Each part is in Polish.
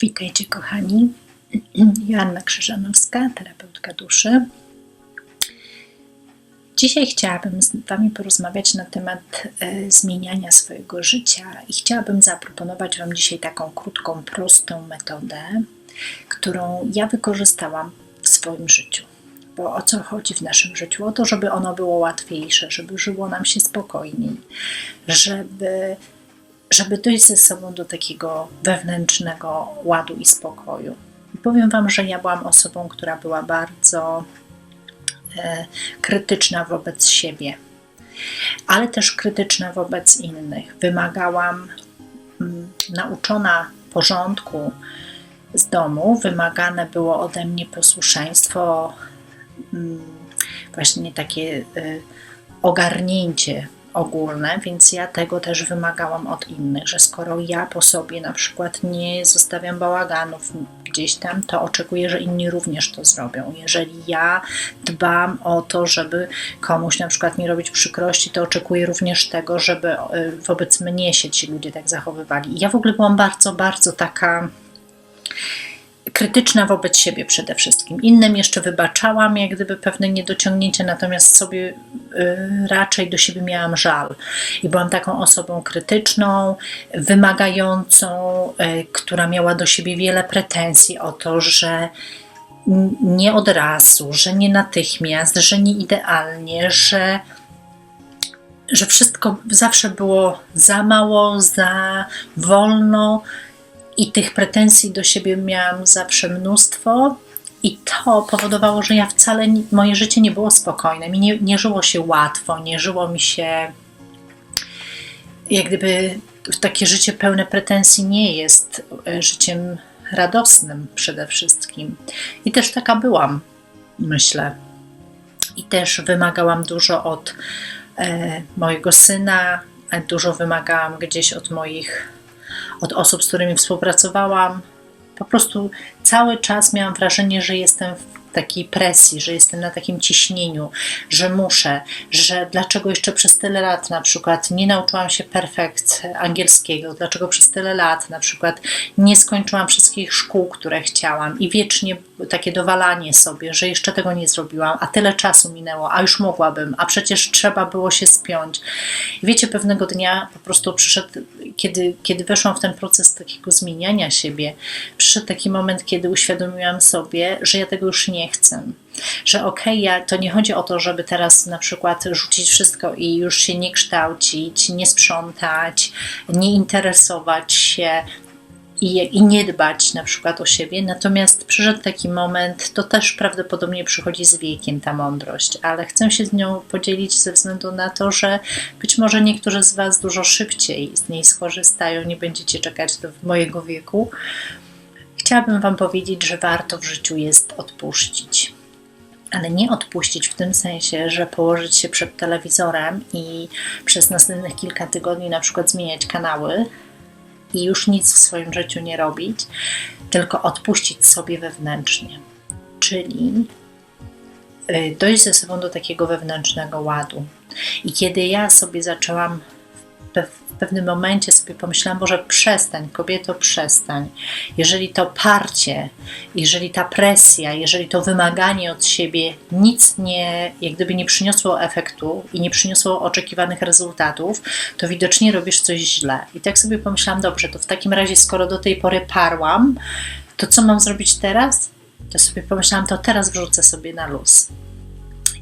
Witajcie kochani. Joanna Krzyżanowska, terapeutka duszy. Dzisiaj chciałabym z Wami porozmawiać na temat e, zmieniania swojego życia i chciałabym zaproponować Wam dzisiaj taką krótką, prostą metodę, którą ja wykorzystałam w swoim życiu. Bo o co chodzi w naszym życiu? O to, żeby ono było łatwiejsze, żeby żyło nam się spokojniej, żeby żeby dojść ze sobą do takiego wewnętrznego ładu i spokoju. I powiem Wam, że ja byłam osobą, która była bardzo e, krytyczna wobec siebie, ale też krytyczna wobec innych. Wymagałam, mm, nauczona porządku z domu, wymagane było ode mnie posłuszeństwo, mm, właśnie takie y, ogarnięcie ogólne, więc ja tego też wymagałam od innych, że skoro ja po sobie na przykład nie zostawiam bałaganów gdzieś tam, to oczekuję, że inni również to zrobią. Jeżeli ja dbam o to, żeby komuś na przykład nie robić przykrości, to oczekuję również tego, żeby e, wobec mnie się ci ludzie tak zachowywali. I ja w ogóle byłam bardzo, bardzo taka krytyczna wobec siebie przede wszystkim. Innym jeszcze wybaczałam, jak gdyby pewne niedociągnięcie, natomiast sobie y, raczej do siebie miałam żal. I byłam taką osobą krytyczną, wymagającą, y, która miała do siebie wiele pretensji o to, że nie od razu, że nie natychmiast, że nie idealnie, że że wszystko zawsze było za mało, za wolno, i tych pretensji do siebie miałam zawsze mnóstwo. I to powodowało, że ja wcale, moje życie nie było spokojne. Mi nie, nie żyło się łatwo, nie żyło mi się jak gdyby takie życie pełne pretensji nie jest e, życiem radosnym przede wszystkim. I też taka byłam, myślę. I też wymagałam dużo od e, mojego syna, dużo wymagałam gdzieś od moich od osób, z którymi współpracowałam. Po prostu cały czas miałam wrażenie, że jestem w takiej presji, że jestem na takim ciśnieniu, że muszę, że dlaczego jeszcze przez tyle lat na przykład nie nauczyłam się perfekt angielskiego, dlaczego przez tyle lat na przykład nie skończyłam wszystkich szkół, które chciałam i wiecznie takie dowalanie sobie, że jeszcze tego nie zrobiłam, a tyle czasu minęło, a już mogłabym, a przecież trzeba było się spiąć. I wiecie, pewnego dnia po prostu przyszedł, kiedy, kiedy weszłam w ten proces takiego zmieniania siebie, przyszedł taki moment, kiedy uświadomiłam sobie, że ja tego już nie chcę. Że okej, okay, ja, to nie chodzi o to, żeby teraz na przykład rzucić wszystko i już się nie kształcić, nie sprzątać, nie interesować się, i, i, nie dbać na przykład o siebie. Natomiast przyszedł taki moment, to też prawdopodobnie przychodzi z wiekiem ta mądrość, ale chcę się z nią podzielić ze względu na to, że być może niektórzy z Was dużo szybciej z niej skorzystają, nie będziecie czekać do mojego wieku chciałabym Wam powiedzieć, że warto w życiu jest odpuścić. Ale nie odpuścić w tym sensie, że położyć się przed telewizorem i przez następnych kilka tygodni na przykład zmieniać kanały i już nic w swoim życiu nie robić, tylko odpuścić sobie wewnętrznie. Czyli y, dojść ze sobą do takiego wewnętrznego ładu. I kiedy ja sobie zaczęłam w pewnym momencie sobie pomyślałam, Boże, przestań, kobieto, przestań. Jeżeli to parcie, jeżeli ta presja, jeżeli to wymaganie od siebie nic nie, jak gdyby nie przyniosło efektu i nie przyniosło oczekiwanych rezultatów, to widocznie robisz coś źle. I tak sobie pomyślałam, dobrze, to w takim razie, skoro do tej pory parłam, to co mam zrobić teraz? To sobie pomyślałam, to teraz wrzucę sobie na luz.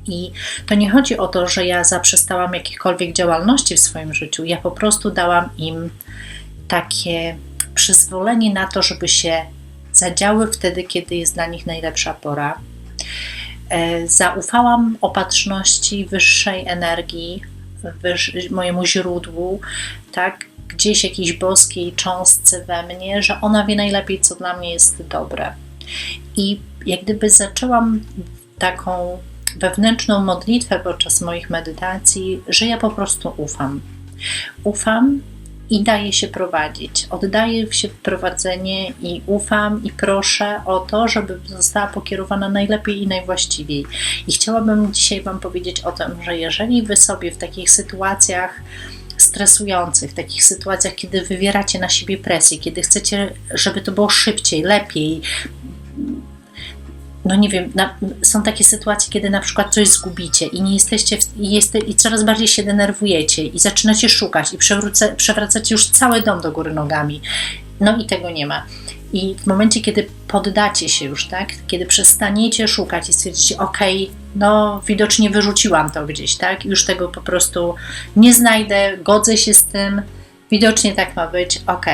I to nie chodzi o to, że ja zaprzestałam jakichkolwiek działalności w swoim życiu. Ja po prostu dałam im takie przyzwolenie na to, żeby się zadziały wtedy, kiedy jest dla nich najlepsza pora. E, zaufałam opatrzności wyższej energii, wyż, mojemu źródłu, tak, gdzieś jakiejś boskiej cząstce we mnie, że ona wie najlepiej, co dla mnie jest dobre. I jak gdyby zaczęłam taką wewnętrzną modlitwę podczas moich medytacji, że ja po prostu ufam. Ufam i daję się prowadzić. Oddaję się w prowadzenie i ufam i proszę o to, żeby została pokierowana najlepiej i najwłaściwiej. I chciałabym dzisiaj Wam powiedzieć o tym, że jeżeli Wy sobie w takich sytuacjach stresujących, takich sytuacjach, kiedy wywieracie na siebie presję, kiedy chcecie, żeby to było szybciej, lepiej, no nie wiem, na, są takie sytuacje, kiedy na przykład coś zgubicie i nie jesteście, w, i, jest, i coraz bardziej się denerwujecie i zaczynacie szukać i przewrócę, przewracacie już cały dom do góry nogami. No i tego nie ma. I w momencie, kiedy poddacie się już, tak, kiedy przestaniecie szukać i stwierdzicie, ok, no widocznie wyrzuciłam to gdzieś, tak, już tego po prostu nie znajdę, godzę się z tym, widocznie tak ma być, ok,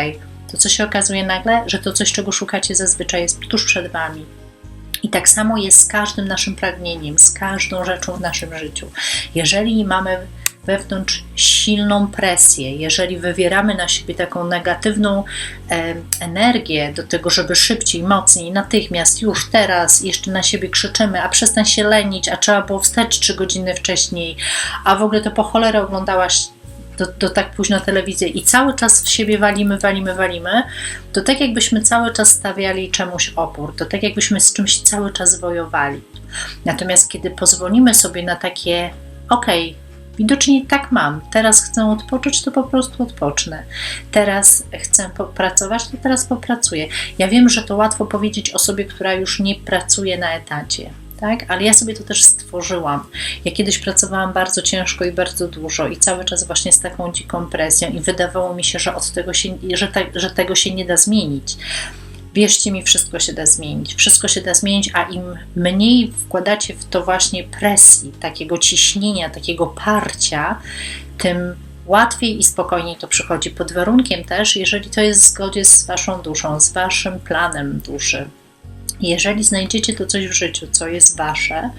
to co się okazuje nagle, że to coś, czego szukacie zazwyczaj jest tuż przed wami. I tak samo jest z każdym naszym pragnieniem, z każdą rzeczą w naszym życiu. Jeżeli mamy wewnątrz silną presję, jeżeli wywieramy na siebie taką negatywną e, energię do tego, żeby szybciej, mocniej, natychmiast, już teraz, jeszcze na siebie krzyczymy, a przestań się lenić, a trzeba było wstać trzy godziny wcześniej, a w ogóle to po cholerę oglądałaś do, tak późno telewizję i cały czas w siebie walimy, walimy, walimy, to tak jakbyśmy cały czas stawiali czemuś opór, to tak jakbyśmy z czymś cały czas wojowali. Natomiast kiedy pozwolimy sobie na takie, okej, okay, Widocznie tak mam. Teraz chcę odpocząć, to po prostu odpocznę. Teraz chcę popracować, to teraz popracuję. Ja wiem, że to łatwo powiedzieć osobie, która już nie pracuje na etacie tak? Ale ja sobie to też stworzyłam. Ja kiedyś pracowałam bardzo ciężko i bardzo dużo i cały czas właśnie z taką dziką presją i wydawało mi się, że od tego się, że, te, że tego się nie da zmienić. Wierzcie mi, wszystko się da zmienić. Wszystko się da zmienić, a im mniej wkładacie w to właśnie presji, takiego ciśnienia, takiego parcia, tym łatwiej i spokojniej to przychodzi. Pod warunkiem też, jeżeli to jest w zgodzie z Waszą duszą, z Waszym planem duszy. Jeżeli znajdziecie to coś w życiu, co jest wasze,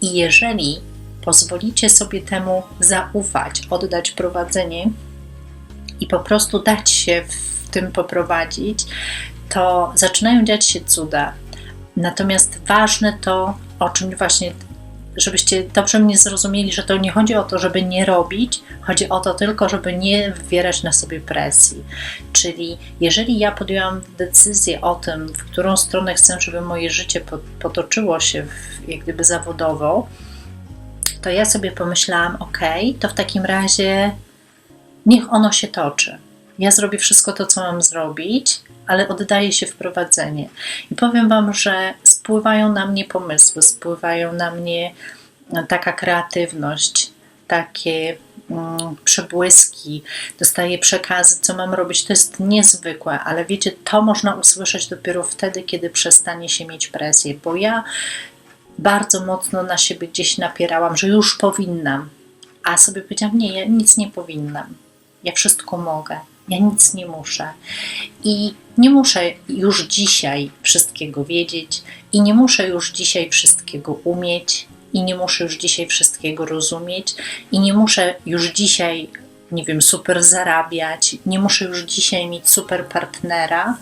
i jeżeli pozwolicie sobie temu zaufać, oddać prowadzenie i po prostu dać się w tym poprowadzić, to zaczynają dziać się cuda. Natomiast ważne to, o czym właśnie żebyście dobrze mnie zrozumieli, że to nie chodzi o to, żeby nie robić, chodzi o to tylko, żeby nie wywierać na sobie presji. Czyli jeżeli ja podjęłam decyzję o tym, w którą stronę chcę, żeby moje życie potoczyło się w, jak gdyby zawodowo, to ja sobie pomyślałam, ok, to w takim razie niech ono się toczy. Ja zrobię wszystko to, co mam zrobić, ale oddaję się w prowadzenie. I powiem Wam, że spływają na mnie pomysły, spływają na mnie e, taka kreatywność, takie mm, przebłyski, dostaję przekazy, co mam robić. To jest niezwykłe, ale wiecie, to można usłyszeć dopiero wtedy, kiedy przestanie się mieć presję, bo ja bardzo mocno na siebie gdzieś napierałam, że już powinnam, a sobie powiedziałam, nie, ja nic nie powinnam. Ja wszystko mogę. Ja nic nie muszę. I nie muszę już dzisiaj wszystkiego wiedzieć, i nie muszę już dzisiaj wszystkiego umieć, i nie muszę już dzisiaj wszystkiego rozumieć, i nie muszę już dzisiaj, nie wiem, super zarabiać, nie muszę już dzisiaj mieć super partnera.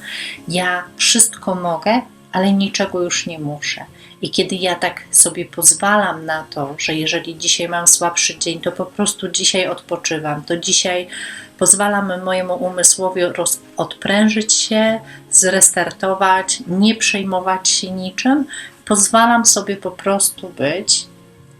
Ja wszystko mogę, ale niczego już nie muszę. I kiedy ja tak sobie pozwalam na to, że jeżeli dzisiaj mam słabszy dzień, to po prostu dzisiaj odpoczywam, to dzisiaj pozwalam mojemu umysłowi roz, odprężyć się, zrestartować, nie przejmować się niczym. Pozwalam sobie po prostu być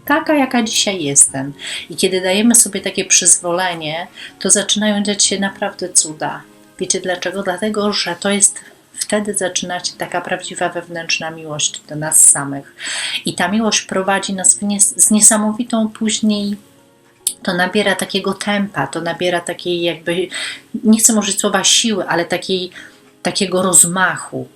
taka, jaka dzisiaj jestem. I kiedy dajemy sobie takie przyzwolenie, to zaczynają dziać się naprawdę cuda. Wiecie dlaczego? Dlatego, że to jest wtedy zaczyna się taka prawdziwa wewnętrzna miłość do nas samych. I ta miłość prowadzi nas z niesamowitą później to nabiera takiego tempa, to nabiera takiej jakby, nie chcę użyć słowa siły, ale takiej, takiego rozmachu,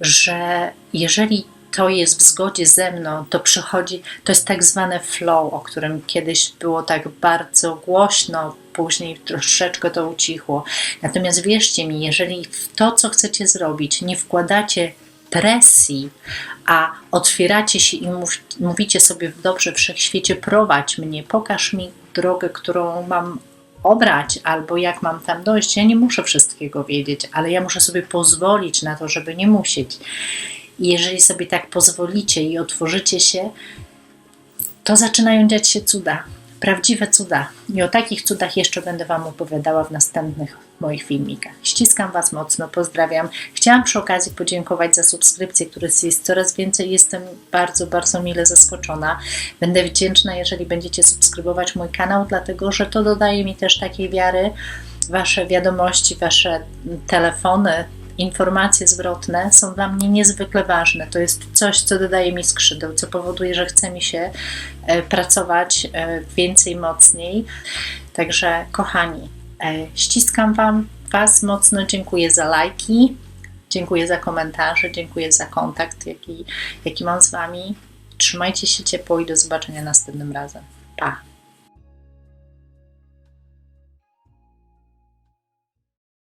że jeżeli to jest w zgodzie ze mną, to przychodzi, to jest tak zwane flow, o którym kiedyś było tak bardzo głośno, później troszeczkę to ucichło. Natomiast wierzcie mi, jeżeli w to, co chcecie zrobić, nie wkładacie presji, a otwieracie się i mów, mówicie sobie dobrze wszechświecie, prowadź mnie, pokaż mi drogę, którą mam obrać, albo jak mam tam dojść. Ja nie muszę wszystkiego wiedzieć, ale ja muszę sobie pozwolić na to, żeby nie musieć. I jeżeli sobie tak pozwolicie i otworzycie się, to zaczynają dziać się cuda, prawdziwe cuda. I o takich cudach jeszcze będę Wam opowiadała w następnych moich filmikach. Ściskam Was mocno, pozdrawiam. Chciałam przy okazji podziękować za subskrypcję, których jest coraz więcej. Jestem bardzo, bardzo mile zaskoczona. Będę wdzięczna, jeżeli będziecie subskrybować mój kanał, dlatego że to dodaje mi też takiej wiary. Wasze wiadomości, Wasze telefony, informacje zwrotne są dla mnie niezwykle ważne. To jest coś, co dodaje mi skrzydeł, co powoduje, że chce mi się e, pracować e, więcej, mocniej. Także, kochani, ściskam Wam, Was mocno, dziękuję za lajki, dziękuję za komentarze, dziękuję za kontakt, jaki, jaki mam z Wami. Trzymajcie się ciepło i do zobaczenia następnym razem. Pa!